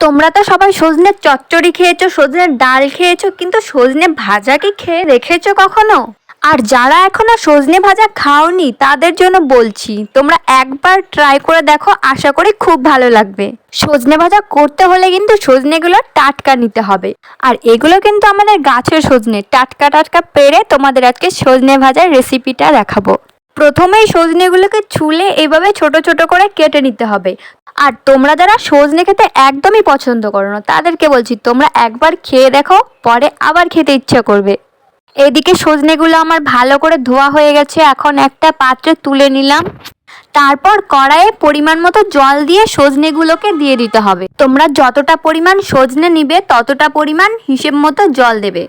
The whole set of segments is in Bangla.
তোমরা তো সবাই সজনে চচ্চড়ি খেয়েছো সজনের ডাল খেয়েছো, কিন্তু সজনে ভাজা কি খেয়ে দেখেছ কখনো? আর যারা এখনও সজনে ভাজা খাওনি, তাদের জন্য বলছি, তোমরা একবার ট্রাই করে দেখো, আশা করি খুব ভালো লাগবে। সজনে ভাজা করতে হলে কিন্তু সজনেগুলো টাটকা নিতে হবে। আর এগুলো কিন্তু আমাদের গাছের সজনে, টাটকা টাটকা পেরে তোমাদের আজকে সজনে ভাজার রেসিপিটা দেখাবো। প্রথমেই সজনেগুলোকে ছুলে এভাবে ছোট ছোট করে কেটে নিতে হবে। আর তোমরা যারা সজনে খেতে একদমই পছন্দ করো না, তাদেরকে বলছি, তোমরা একবার খেয়ে দেখো, পরে আবার খেতে ইচ্ছা করবে। এদিকে সজনেগুলো আমার ভালো করে ধোয়া হয়ে গেছে, এখন একটা পাত্রে তুলে নিলাম। তারপর কড়াইয়ে পরিমাণ মতো জল দিয়ে সজনেগুলোকে দিয়ে দিতে হবে। তোমরা যতটা পরিমাণ সজনে নিবে, ততটা পরিমাণ হিসেব মতো জল দেবে।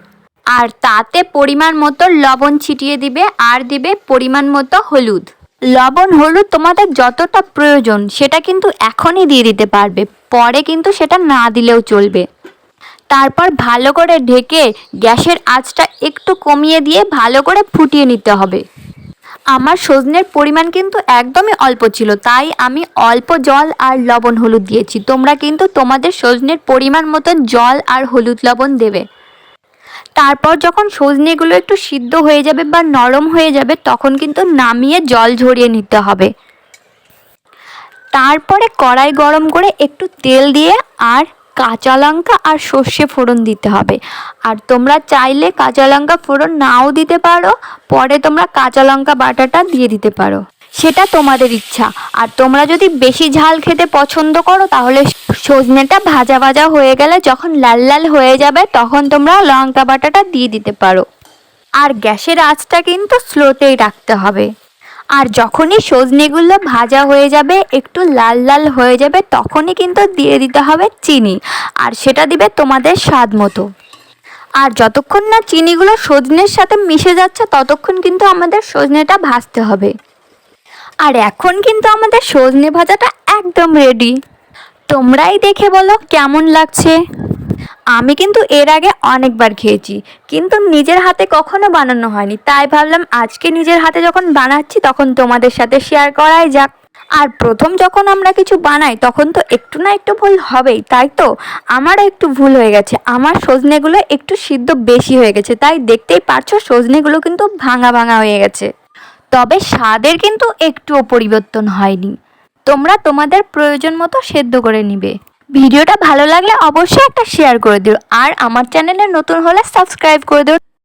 আর তাতে পরিমাণ মতো লবণ ছিটিয়ে দিবে, আর দিবে পরিমাণ মতো হলুদ। লবণ হলুদ তোমাদের যতটা প্রয়োজন, সেটা কিন্তু এখনই দিয়ে দিতে পারবে। পরে কিন্তু সেটা না দিলেও চলবে। তারপর ভালো করে ঢেকে গ্যাসের আঁচটা একটু কমিয়ে দিয়ে ভালো করে ফুটিয়ে নিতে হবে। আমার সজনের পরিমাণ কিন্তু একদমই অল্প ছিল, তাই আমি অল্প জল আর লবণ হলুদ দিয়েছি। তোমরা কিন্তু তোমাদের সজনের পরিমাণ মতন জল আর হলুদ লবণ দেবে। তারপর যখন সজনেগুলো একটু সিদ্ধ হয়ে যাবে বা নরম হয়ে যাবে, তখন কিন্তু নামিয়ে জল ঝরিয়ে নিতে হবে। তারপরে কড়াই গরম করে একটু তেল দিয়ে আর কাঁচা লঙ্কা আর সর্ষে ফোড়ন দিতে হবে। আর তোমরা চাইলে কাঁচা লঙ্কা ফোড়ন নাও দিতে পারো, পরে তোমরা কাঁচা লঙ্কা বাটাটা দিয়ে দিতে পারো। সেটা তোমাদের ইচ্ছা। আর তোমরা যদি বেশি ঝাল খেতে পছন্দ করো, তাহলে সজনেটা ভাজা ভাজা হয়ে গেলে যখন লাল লাল হয়ে যাবে, তখন তোমরা লঙ্কা বাটাটা দিয়ে দিতে পারো। আর গ্যাসের আঁচটা কিন্তু স্লোতেই রাখতে হবে। আর যখনই সজনেগুলো ভাজা হয়ে যাবে, একটু লাল লাল হয়ে যাবে, তখনই কিন্তু দিয়ে দিতে হবে চিনি। আর সেটা দিবে তোমাদের স্বাদ মতো। আর যতক্ষণ না চিনিগুলো সজনের সাথে মিশে যাচ্ছে, ততক্ষণ কিন্তু আমাদের সজনেটা ভাজতে হবে। আর এখন কিন্তু আমাদের সজনে ভাজাটা একদম রেডি তোমরাই দেখে বলো কেমন লাগছে। আমি কিন্তু এর আগে অনেকবার খেয়েছি, কিন্তু নিজের হাতে কখনো বানানো হয়নি। তাই ভাবলাম আজকে নিজের হাতে যখন বানাচ্ছি, তখন তোমাদের সাথে শেয়ার করাই যাক। আর প্রথম যখন আমরা কিছু বানাই, তখন তো একটু না একটু ভুল হবেই, তাই তো? আমারও একটু ভুল হয়ে গেছে। আমার সজনেগুলো একটু সিদ্ধ বেশি হয়ে গেছে, তাই দেখতেই পারছ সজনেগুলো কিন্তু ভাঙা ভাঙা হয়ে গেছে। তবে স্বাদের কিন্তু একটুও পরিবর্তন হয়নি। তোমরা তোমাদের প্রয়োজন মতো সেদ্ধ করে নিবে। ভিডিওটা ভালো লাগলে অবশ্যই একটা শেয়ার করে দিও। আর আমার চ্যানেলে নতুন হলে সাবস্ক্রাইব করে দিও।